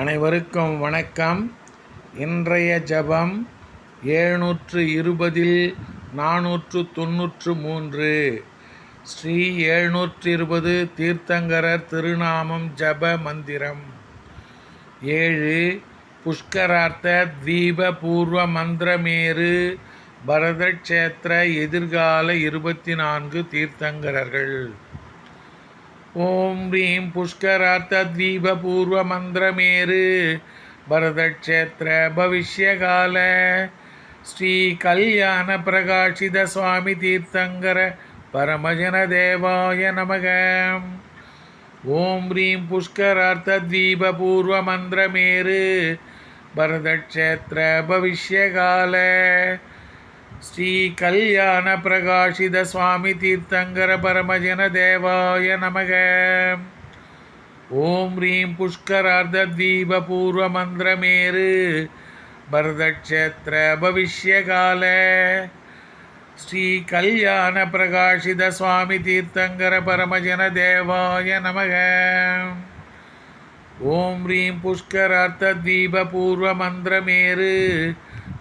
அனைவருக்கும் வணக்கம். இன்றைய ஜபம் ஏழ்நூற்று இருபதில் நானூற்று தொன்னூற்று மூன்று ஸ்ரீ ஏழ்நூற்று இருபது தீர்த்தங்கரர் திருநாமம் ஜப மந்திரம். ஏழு புஷ்கரார்த்த தீப பூர்வ மந்திரமேறு பரதக்ஷேத்திர எதிர்கால இருபத்தி நான்கு தீர்த்தங்கரர்கள். ஓம் ஹ்ரீம் புஷ்கரார்த்த தீப பூர்வ மந்திரமேரு பரதக்ஷேத்திர பவிஷ்யகால. ஸ்ரீ கல்யாண பிரகாஷித சுவாமி தீர்த்தங்கர பரமஜன தேவாய நமக. ஓம் ஹ்ரீம் புஷ்கரார்த்த தீப பூர்வ மந்திரமேரு பரதக்ஷேத்திர பவிஷ்யகால. ஸ்ரீ கல்யாண பிரகாஷித சுவாமி தீர்த்தங்கர பரமஜன தேவாய நமக. ஓம் ஹ்ரீம் புஷ்கரார்த்த தீப பூர்வ மந்திரமேரு பரதக்ஷேத்திர பவிஷ்யகால. ஸ்ரீ கல்யாண பிரகாஷித சுவாமி தீர்த்தங்கர பரமஜன தேவாய நமக. ஓம் ஹ்ரீம் புஷ்கரார்த்த தீப பூர்வ மந்திரமேரு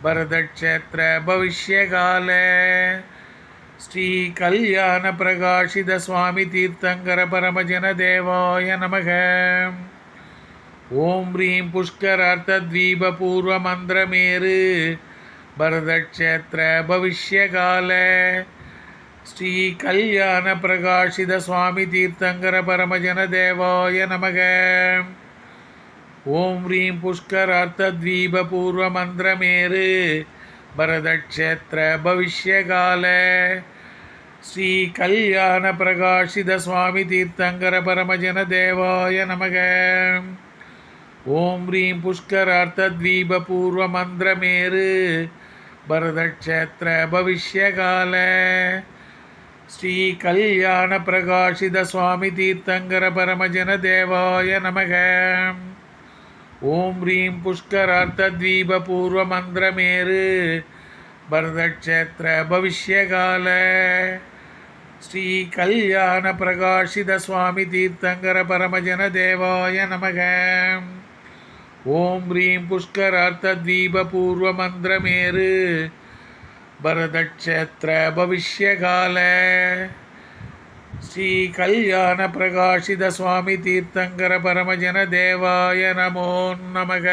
பரதக்ஷேத்திர பவிஷ்யகால. ஸ்ரீ கல்யாண பிரகாஷித சுவாமி தீர்த்தங்கர பரமஜன தேவாய நமக. ஓம் ஓம் ஹ்ரீம் புஷ்கரார்த்த தீப பூர்வ மந்திரமேரு பரதக்ஷேத்திர பவிஷ்யகால. ஸ்ரீ கல்யாண பிரகாஷித சுவாமி தீர்த்தங்கர பரமஜன தேவாய நமக. ஓம் ஹ்ரீம் புஷ்கரார்த்த தீப பூர்வ மந்திரமேரு பரதக்ஷேத்திர பவிஷ்யகால. ஸ்ரீ கல்யாண பிரகாஷித சுவாமி தீர்த்தங்கர பரமஜன தேவாய நமகம் ஓம் ரீம் புஷ்கரார்த்த பூர்வ மந்திரமேரு பரதக்ஷேத்திர பவிஷ்யகால. ஸ்ரீ கல்யாண பிரகாஷித சுவாமி தீர்த்தங்கர பரமஜன தேவாய நமக. ஓம் ரீம் புஷ்கரார்த்த பூர்வ மந்திரமேரு பரதக்ஷேத்திர பவிஷ்யகால. ஸ்ரீ கல்யாண பிரகாஷித சுவாமி தீர்த்தங்கர பரமஜன தேவாய நமோ நமக.